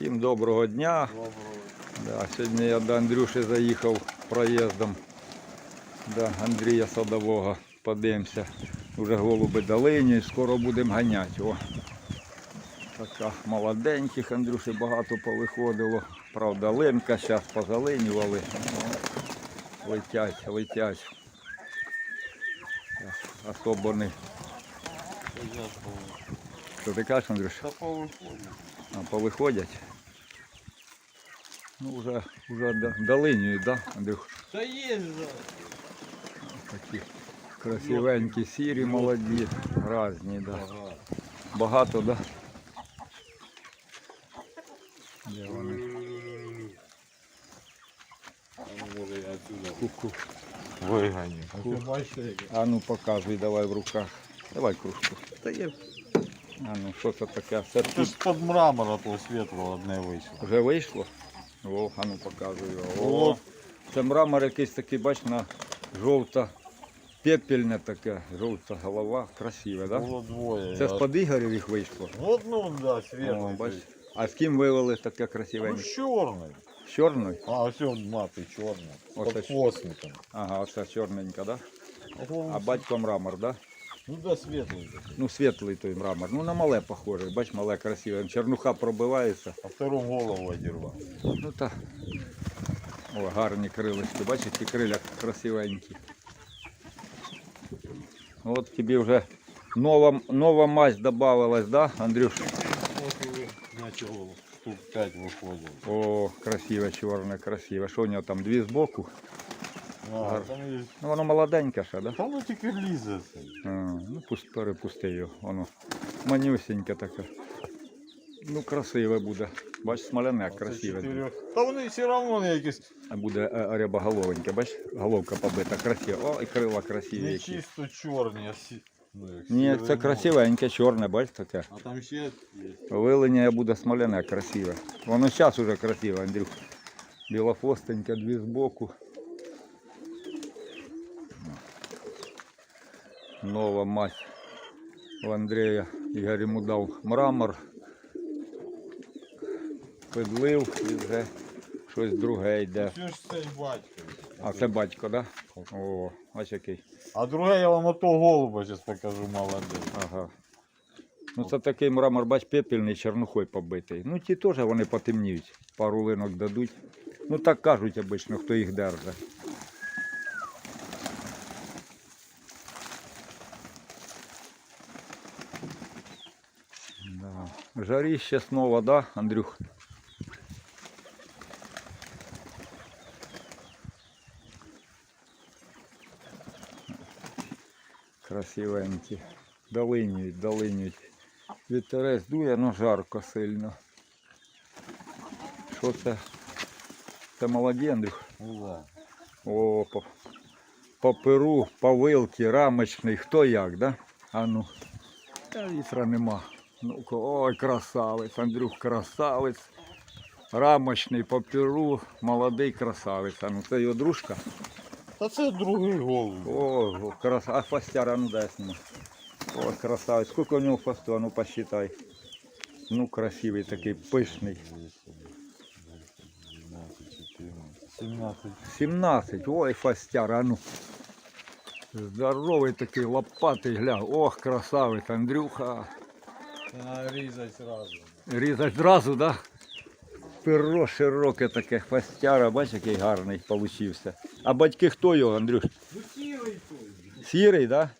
Всім доброго дня. Да, сьогодні я до Андрюші заїхав проїздом до Андрія Садового. Подивимося. Уже голуби долині, скоро будемо ганяти. О. Така молоденьких Андрюші багато повиходило. Правда, линка зараз позалинювали. Летять, летять. Особо не. Що ти кажеш, Андрюш? Та повиходить. А, повиходять. Ну, вже, вже до- долинюють, да, Андрюх? Та є же. Такі красивенькі, сірі, молоді, разні, да. Багато, да? Де вони? Ну, Ку-ку. виганю. А ну показуй, давай в руках. Давай кружку. Та є. А ну що це таке? Це тут ж під мрамора того світлого одне вийшло. вже вийшло? О, а ну показуй. О, О. це мрамор якийсь такий, бач, на жовта, пепельне таке, жовта голова, красиве, так? Да? Було двоє. Це з-под Ігорів їх вийшло. От ну, да, О, бач. А з ким вивели таке красиве? Ну, чорний. З чорною? А, ось он мати чорний. Оце Під ж- хвостником. Ага, оце чорненька, да? А батько мрамор, да? Ну да, світлий такий. Ну, світлий той мрамор. Ну, на мале похоже. Бач, мале красиве. Чернуха пробивається. А втору голову одірвав. Ну та. О, гарні крилечки. Бачиш, ці криля красивенькі. От тобі вже нова, нова мазь додавалась, да, Андрюш? Ви начало штук 5 виходило. О, красиве, чорне, красиве. Що у нього там дві збоку? А, там є... Ну воно молоденьке ще, да? Та воно тільки лізе. А, ну пусть перепусти його. Воно манюсеньке таке. Ну, красиве буде. Бач, смоляне, красиве. Та вони все одно якісь А буде е, рябоголовеньке, бач, головка побита, красива. О, і крила красиві. не які. чисто чорні, а сі... ну, як Ні, сіре, це ну. красивеньке, чорне, бач таке. А там ще є. Вилення буде смоляне, красиве. Воно зараз уже красиве, Андрюх. Білофостеньке, дві збоку. Нова мать у Андрія. Ігор йому дав мрамор. Підлив і вже щось друге йде. Все ж цей батько. А це батько, так? Да? О, ось який. А друге я вам ото голуба зараз покажу молодий. Ага. Ну це такий мрамор, бач, пепельний, чернухой побитий. Ну ті теж вони потемніють, пару линок дадуть. Ну так кажуть обично, хто їх держить. Да. Жаріще снова, да, Андрюх? Красивенькі. Долинюють, долинюють. Вітерець дує, але жарко сильно. Що це? Це молоді, Андрюх? Ну да. О, по, по перу, по вилки, рамочний, хто як, да? А ну. Та вітра нема. Ну ой, красавець, Андрюх, красавець. Рамочний по перу, молодий красавець. А ну це його дружка. Та це другий голуб. О, крас... а хвостяра, ну дай сниму. О, красавець. Сколько у нього а ну посчитай. Ну, красивий такий, пишний. 17. 17. Ой, хвостяра, а ну. Здоровий такий, лопатий, гля. Ох, красавець, Андрюха. Треба різати одразу. Різать зразу, да? Перо широке таке, хвостяра, бач, який гарний получився. А батьки хто його, Андрюш? Ну сірий той. Сірий, да?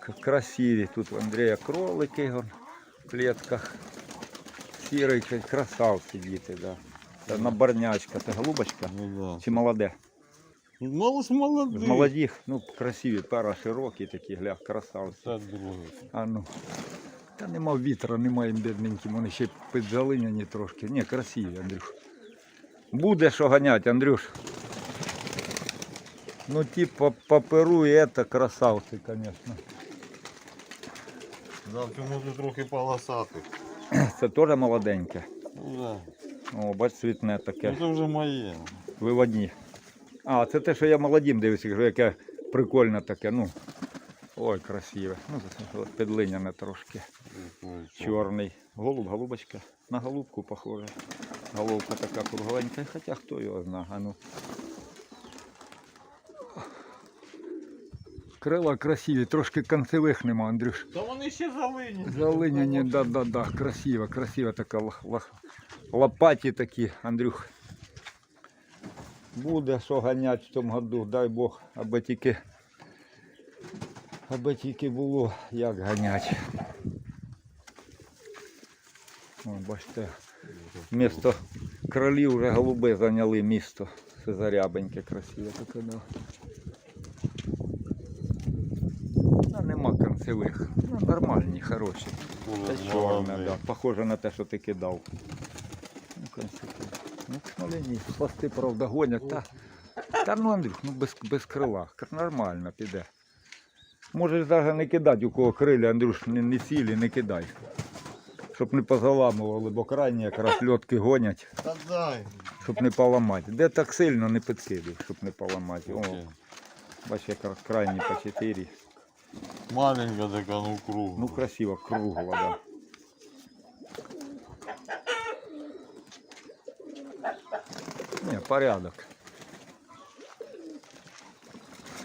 К- Красиві. Тут у Андрія кролики в клетках. Сірий, красавці діти, да. Це наборнячка, це голубочка Ну чи молоде? да. Мало молодих. Молодих, ну красиві, пера широкі такі, гля, красавці. Це другий. А ну. Та нема вітра, немає бідненьким, вони ще підзалиняні трошки. Ні, красиві, Андрюш. Буде що ганять, Андрюш. Ну по, по і це красавці, звісно. Ти може трохи полосатий. Це теж молоденьке. Ну да. О, бач, цвітне Ну таке. це вже моє. Виводні. А, це те, що я молодім дивився, кажу, яке прикольне таке. Ну. Ой, красиве. Ну, підлиняне трошки. Чорний. Голуб, голубочка. На голубку похоже. Головка така кругленька, хоча хто його знає. А ну. Крила красиві, трошки концевих нема, Андрюш. Та вони ще залині. Залиняні, да, да, да, красиво, красиво така лох- лох- лопаті такі, Андрюх. Буде що ганять в цьому году, дай Бог, аби тільки, аби тільки було як ганять. Бачите, місто кролів вже голуби зайняли місто. Це зарябеньке красиве таке, да. Ну, нема концевих. Ну, нормальні, хороші. Це чорне, да. Похоже на те, що ти кидав. Ну, концеві. Ну, смолені. Хвости, правда, гонять. Та, та ну, Андрюх, ну без, без крила. Нормально піде. Можеш навіть не кидати, у кого крилля, Андрюш, не, не сілі, не кидай. Щоб не позаламували, бо крайні якраз льотки гонять, Та дай. щоб не поламати. Де так сильно не підкидуй, щоб не поламати. О, бач, якраз крайні по 4. Маленька така, ну круг. Ну красиво, кругло, да. Не, порядок.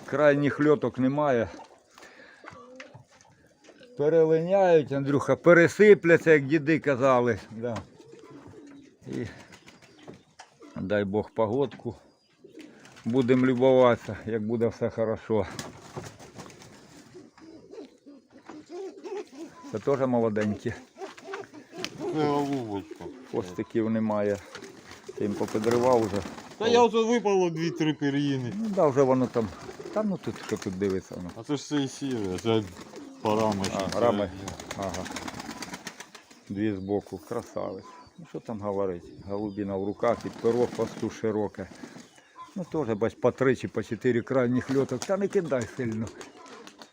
Крайніх льоток немає. Перелиняють, Андрюха, пересипляться, як діди казали. Да. І дай Бог погодку. Будемо любуватися, як буде все хорошо. Це теж молоденькі. Це голубочка. Хвостиків немає. Ти їм попідривав вже. Та я ото випало дві-три пір'їни. Ну да, вже воно там. Та ну тут що тут дивиться воно. А це ж це і сіре, парами. А, рами. Ага. Дві збоку. Красавець. Ну що там говорить? Голубіна в руках і перо посту широке. Ну теж бач по три чи по чотири крайніх льоток. Та не кидай сильно.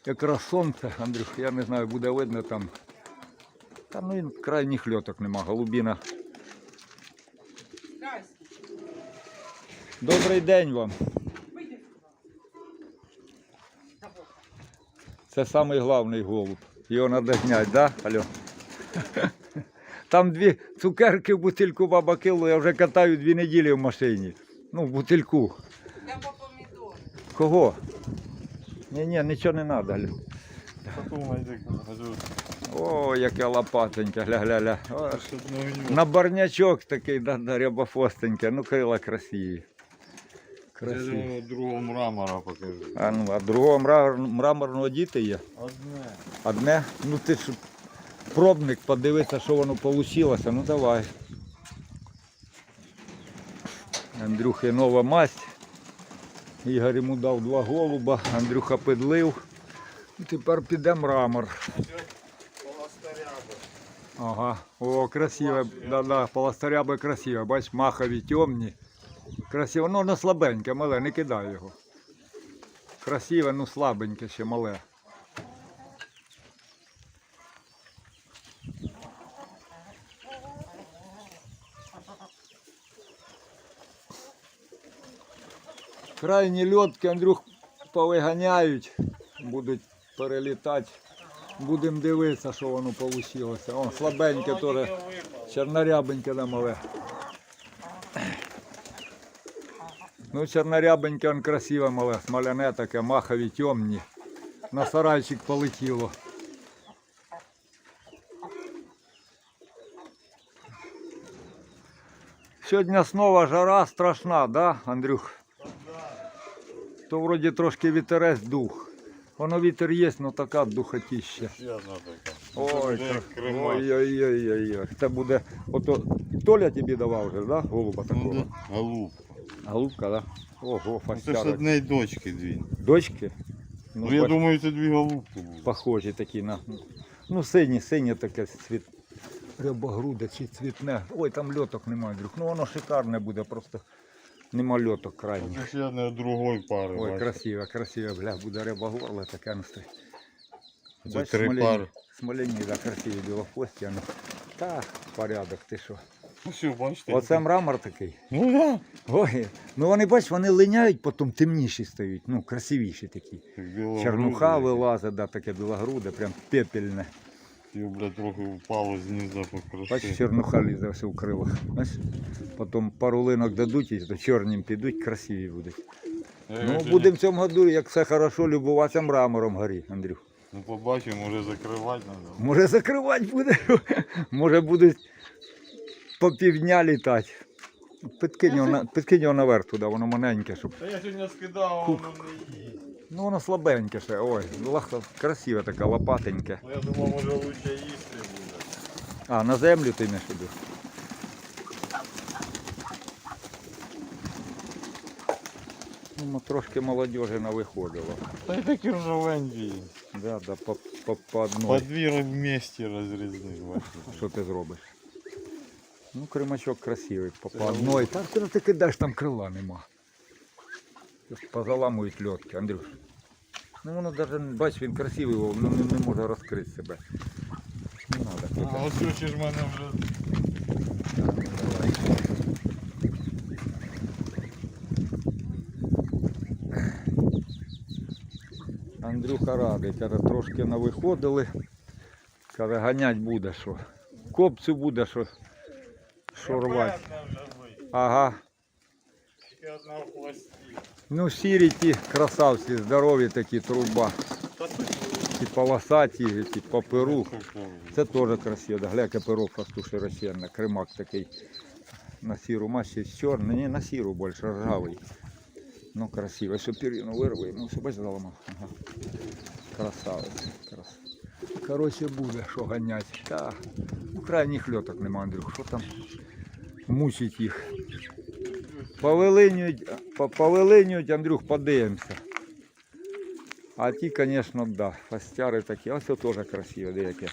Якраз сонце, Андрюх, я не знаю, буде видно там. Та ну і крайніх льоток нема. Голубіна. Добрий день вам. Це самий головний голуб. Його треба зняти, да? Алло? Там дві цукерки в бутильку баба кинула, я вже катаю дві неділі в машині. Ну, в бутильку. Я по помідори. Кого? Ні, ні, нічого не треба. Алло. О, яке лопатеньке, гля-гля-гля. На барнячок такий, да, да, рябофостеньке. Ну, крила красиві. Я думаю, другого мрамора покажу. А, ну, а другого мра- мраморного діти є? Одне. Одне? Ну ти ж пробник, подивися, що воно вийшло. Ну давай. Андрюхи нова масть. Ігор йому дав два голуба, Андрюха підлив. І тепер піде мрамор. Ага. О, красиве. Да-да, полосторяби красиве. Бач, махові темні. Красиво. Ну, воно слабеньке, мале, не кидай його. Красиве, ну слабеньке ще мале. Крайні льотки, Андрюх, повиганяють, будуть перелітати. Будемо дивитися, що воно вийшло. О, слабеньке теж, чорнорябеньке да мале. Ну, чорнорябеньке, он красиве мале, смоляне таке, махові темні. На сарайчик полетіло. Сьогодні знову жара страшна, да, Андрюх? То вроді трошки вітерець дух. Воно вітер є, але така духотіща. Ой, Це ой-ой-ой-ой. Це буде. Ото Толя тобі давав вже, да? Голуба Ну, такого. Голуб. Голубка, да? Ого, Ну, Це ж одне й дочки дві. Дочки? Ну, я бач, думаю, це дві голубки будуть. похожі такі на. Ну, сині, синє таке цвіт. Рябогруде чи цвітне. Ой, там льоток немає, друг. Ну воно шикарне буде, просто нема льоток крайніх. Це ж я не другої пари. Ой, бачиш. красиво, красиво, бля, буде риба горло таке ну, настрій. Це три пари. Смолені, да, красиві білохвості, ну. Та, порядок, ти що. Все, бачите. Оце мрамор такий. Ну да. Ой, ну вони бач, вони линяють, потім темніші стають, ну, красивіші такі. Так. Чернуха вилазить, да, таке білогруде, прям пепельне. Його, блядь, трохи впало з низа Бачиш, покрасив. чернуха лізе все в крилах. Бачиш? Потім пару линок дадуть і то чорнім підуть, красиві будуть. Ну, будемо в цьому году, як все хорошо, любуватися мрамором горі, Андрюх. Ну побачимо, може закривати треба. Може закривати буде, може будуть по півдня літати. Підкинь його, на- підкинь його наверх туди, воно маленьке, щоб. Та я сьогодні скидав, воно не їсть. Ну воно слабеньке ще. Ой, лахта красиве таке, лопатеньке. Ну я думав, може лучше їсти буде. А, на землю ти не сюди. Ну, трошки молодежі навиходило. Та й такі ржавенькі. Да, да, по, по, по одной. По дві вместе розрізних. Що ти зробиш? Ну, кримачок красивий, по, по одной. Та ти, кидаєш, там крила нема. Позаламують льотки, Андрюш. Ну воно навіть, бач, він красивий, воно не, не може розкрити себе. Не треба. А ось ж мене вже Андрюха радий, каже, трошки навиходили. Каже, ганять буде що. Копцю буде що, що рвати. Ага. Ну, сірі ті красавці, здорові такі труба. Ті полосаті, ті по перу. Це теж красиво. Да, Гля, яке перо просто широченне. Кримак такий на сіру масі з чорний. Ні, на сіру більше ржавий. Ну, красиво. Що пір'їну вирви, ну все бач заламав. Ага. Красавець. Крас... Коротше, буде, що ганять. Та, ну, крайніх льоток нема, Андрюх. Що там мучить їх? Повилинюють, повилинюють, Андрюх, подивимося. А ті, звісно, да. Фастяри такі. Ось це теж красиве, деяке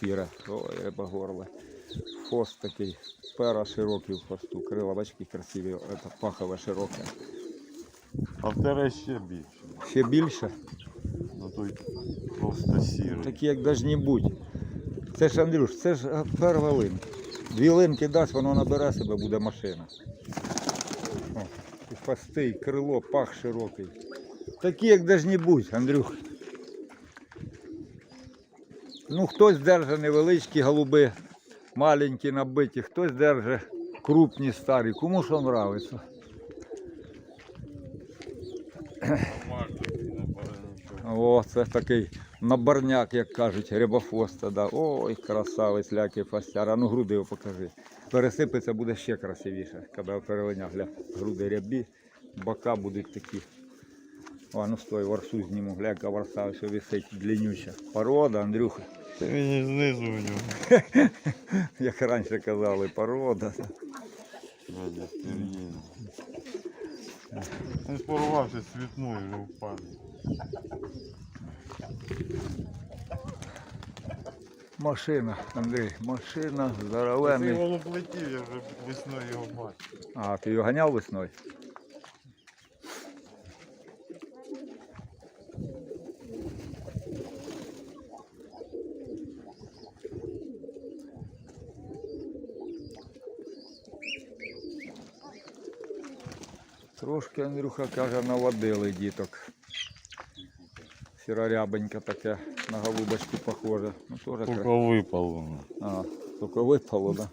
сіре. Ой, рибогорле. Хвост такий. Пера широкий в хвосту. Крила, бачки красиві. Це пахове широке. А в тебе ще більше. Ще більше. Ну той просто сірий. Такі як должні бути. Це ж, Андрюш, це ж е, перва линка. Дві линки дасть, воно набере себе, буде машина. О, і хвости, крило, пах широкий. Такі, як должні бути, Андрюх. Ну, хтось держить невеличкі голуби, маленькі набиті, хтось держить крупні старі. Кому що нравиться. О, це такий наборняк, як кажуть, рябофоста. Да. Ой, красавець, ляки фастяр. А ну груди його покажи. Пересипеться буде ще красивіше, коли перелиня. Гля, груди рябі, бока будуть такі. О, ну стой, варсу зніму, гля, яка варса ось висить длиннюча. Порода, Андрюха, Ти мені знизу у нього. як раніше казали, порода. Він спорувався цвітною вже впаде. Машина, Андрій, машина, Цей здоровенний. голуб летів, я вже весною його бачив. А, ти його ганяв весною? Трошки, Андрюха каже, наводили діток. Сірорябеньке таке, на голубочку похоже. Ну, теж Тільки кра- випало. а, тільки випало, да?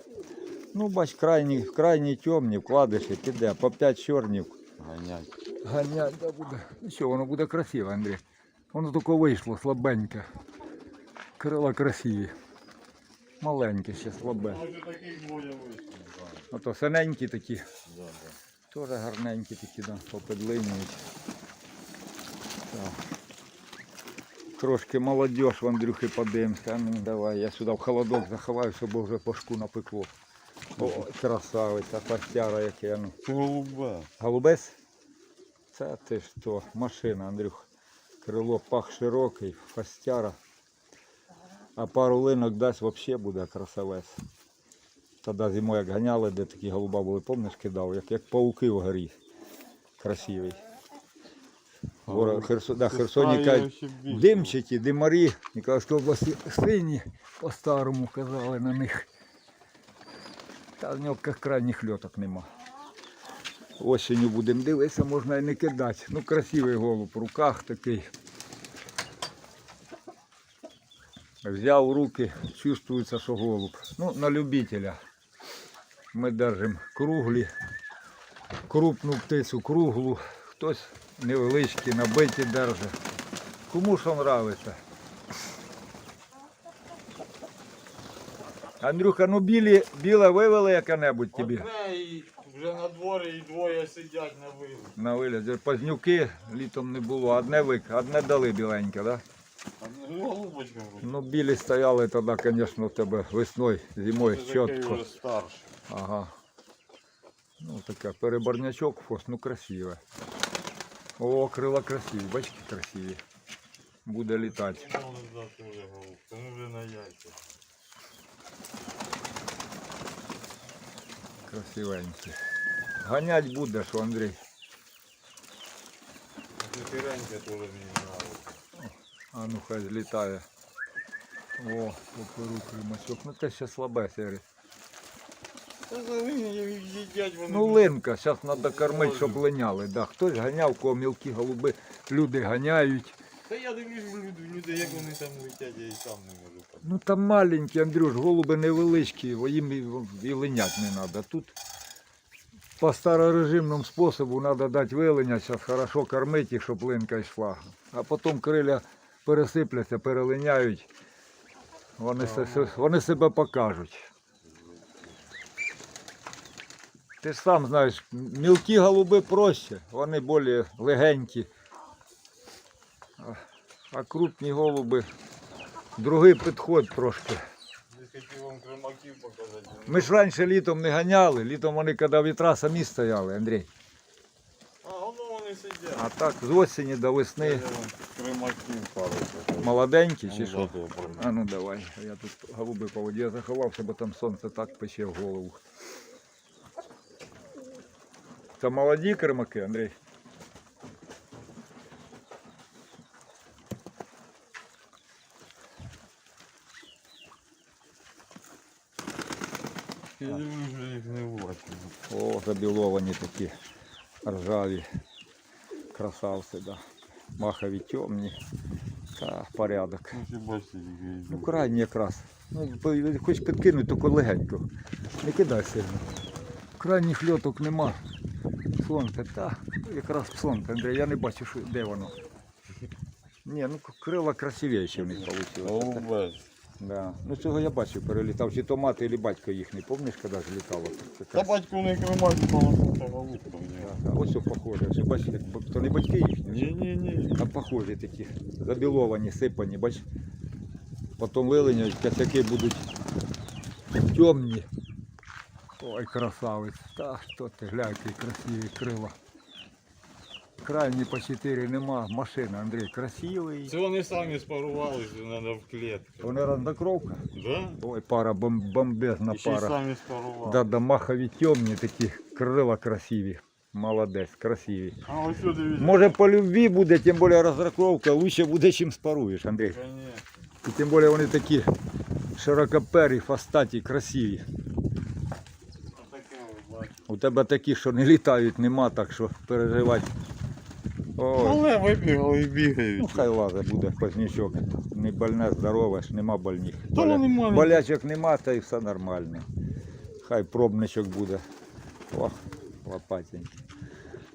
Ну, бач, крайні, крайні темні вкладиші, піде, по 5 чорнів. Ганять. Ганять да буде. Ну що, воно буде красиве, Андрій. Воно тільки вийшло, слабеньке. Крила красиві. Маленьке ще слабе. Ото синенькі такі. Да, да. Теж гарненькі такі, да, попедлинюють. Так. Трошки молодіж в Андрюхи подивимося. Ну давай, я сюди в холодок заховаю, щоб вже пашку напекло. О, красавиця, пастяра яке. Ну. Це голубе. Голубець? Це ти то, машина, Андрюх. Крило пах широкий, фастяра. А пару линок дасть взагалі буде красавець. Тоді зимою як ганяли, де такі голуба були, помниш, кидав, як, як пауки в горі. Красивий. Гора, Херсо, да, Херсоні кажуть, димчаті, димарі, Ніколаївській області сині, по-старому казали на них. Та в нього крайніх льоток нема. Осінню будемо дивитися, можна і не кидати. Ну, красивий голуб в руках такий. Взяв руки, чувствується, що голуб. Ну, на любителя. Ми держимо круглі, крупну птицю круглу, хтось невеличкі, набиті держить. Кому що нравиться. Андрюха, ну білі, біле вивели яке-небудь тобі Одне і вже на дворі і двоє сидять на вилі. на вигляд. Пазнюки літом не було, одне вик, одне дали біленьке, так? Да? Ну, білі стояли тоді, звісно, в тебе весною, зимою чітко. вже старший. Ага. Ну, таке переборнячок, фос, ну красиве. О, крила красиві, бачите, красиві. Буде літати. Ну, да. Тому вже на яйця. Красивенькі. Ганять буде, що Андрій. Тихеренька теж мені нравиться. А ну хай злітає. О, поперу кримачок. Ну те ще слабе сері. Та за лині їдять вони. Ну линка, зараз треба кормити, щоб линяли. Да. Хтось ганяв, кого мілкі голуби, люди ганяють. Та я дивлюсь в люд- людей, як вони там летять, я і сам не можу. Ну там маленькі, Андрюш, голуби невеличкі, їм і, і линять не треба. Тут по старорежимному способу треба дати вилиня, зараз хорошо кормити їх, щоб линка йшла. А потім криля пересипляться, перелиняють, вони, вони себе покажуть. Ти ж сам знаєш, мілкі голуби проще, вони більш легенькі. А, крупні голуби другий підход трошки. Ми ж раніше літом не ганяли, літом вони коли вітра самі стояли, Андрій. А, воно вони сидять. А так з осені до весни пару. молоденькі чи що? А ну давай, я тут голуби по воді заховався, бо там сонце так пече в голову. Це молоді кермаки, Андрій. Я дивлюсь, вже їх не бачу. О, забіловані такі ржаві красавці, да. Махові темні. Та порядок. Ну, Ну, йдуть. крайні якраз. Ну, хоч підкинуть, тільки легенько. Не кидай сильно. Крайніх льоток нема. Сонце, та, якраз сонце, Андрій, я не бачу, що, де воно. Ні, ну крила красивіші в них вийшло. Да. Ну цього я бачив, перелітав. Чи то мати, чи батько їхній, пам'ятаєш, коли ж літало? Та батько не кремак, полоснута голубка в нього. Да, да. Ось все похоже. Бачите, як то не батьки їхні, Ні-ні-ні. а похожі такі. Забіловані, сипані, бач. Потім вилиняють, косяки будуть темні. Ой, красавець. Та що ти, глянь, які красиві крила. Крайні по 4 нема. Машина, Андрій, красивий. Це вони самі спарувалися, треба в клітку. Вони роздокровка. Да? Ой, пара бом- бомбезна І ще й пара. самі спарували. Да, да, махові темні такі, крила красиві. Молодець, красиві. А ось що дивіться. Може по любві буде, тим більше роздокровка, лучше буде, чим спаруєш, Андрій. Конечно. І тим більше вони такі широкопері, фастаті, красиві. У тебе такі, що не літають, нема, так що переживати. Ой, Але вибігали і бігають. ну хай лазить буде познічок. Не больне, здорове ж, нема больних. Та Боля- маленькі. Болячок нема, та й все нормально. Хай пробничок буде. Ох, лопатенький.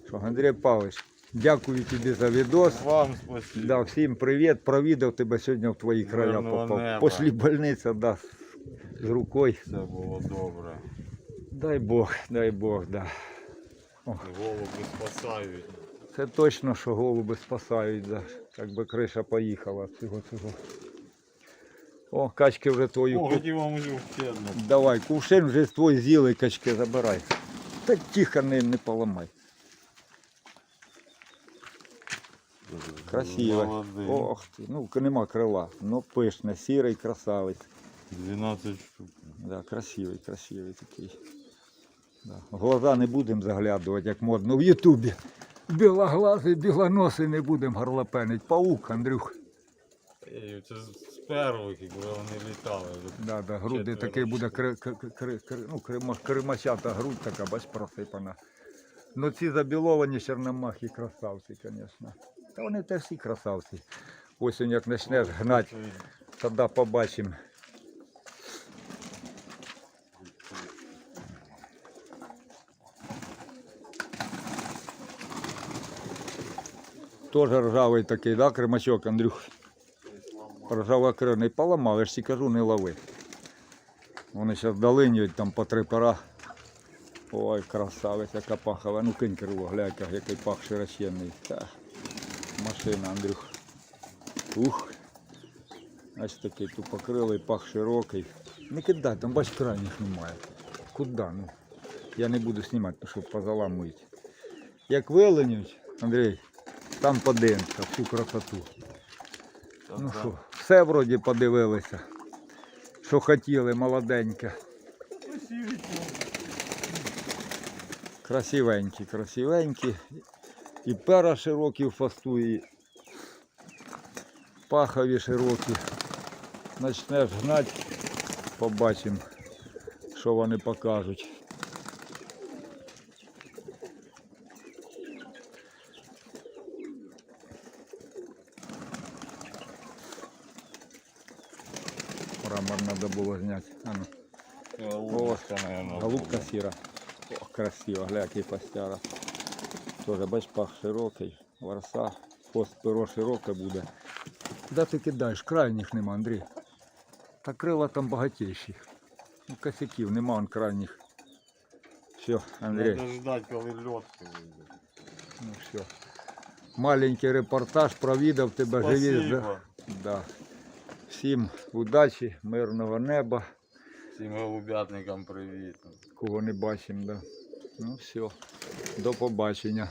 Що, Андрій Павлович, дякую тобі за відос. Вам спасибо. Да, всім привіт. Провідав тебе сьогодні в твої края Мирного попав. неба. Після больниці, да, з рукою. Все було добре. Дай Бог, дай Бог, да. Голуби спасають. Це точно, що голуби спасають, да. як би криша поїхала з цього цього. О, качки вже твою. О, ку- вам уже. Давай, кувшин вже твої з'їли, качки забирай. Та тихо, не, не поламай. Красиве. Молодий. Ох ти, ну нема крила. Ну пишне, сірий красавець. 12 штук. Да, красивий, красивий такий. В Глаза не будемо заглядувати, як модно в Ютубі. Білоглазий, білоносий не будемо горлопенить. Паук, Андрюх. Ей, Це з первих, коли вони літали. Да, да, груди Четверо такий буде кри, кри, кри, кри, ну, кримо- кримачата грудь така, бач, просипана. Ну ці забіловані чорномахи красавці, звісно. Та вони теж всі красавці. Осінь як почнеш гнати Тоді побачимо. Тоже ржавий такий, да, кремачок, Андрюх? Ржавокрильний поламав, я ж кажу, не лови. Вони зараз долинюють там по три пера. Ой, красавець, яка пахова. Ну кинь криво, глянь, який пах широченний. Та. Машина, Андрюх. Ух. Ось такий тупокрилий, пах широкий. Не кидай, там бач крайніх немає. Куда? Ну? Я не буду знімати, щоб позаламують. Як виленють, Андрій, там подивимося, всю красоту. Ну що, все вроді подивилися. Що хотіли, молоденьке. Красивенькі, красивенькі. І пера широкі в фасту, і пахові широкі. Начнеш гнати, побачимо, що вони покажуть. Мрамор треба було зняти. А ну. Голубка, наверное. Голубка сіра. О, красиво, гля, який постяра. Тоже, бач, пах широкий, ворса, хвост перо широке буде. Куди ти кидаєш? Крайніх нема, Андрій. Та крила там багатіші. Ну, косяків, нема он крайніх. Все, Андрій, Надо ждать, коли льот ну все. Маленький репортаж провідав тебе живі. Да. Всім удачі, мирного неба. Всім голубятникам привіт. кого не бачимо. Да. Ну все, до побачення.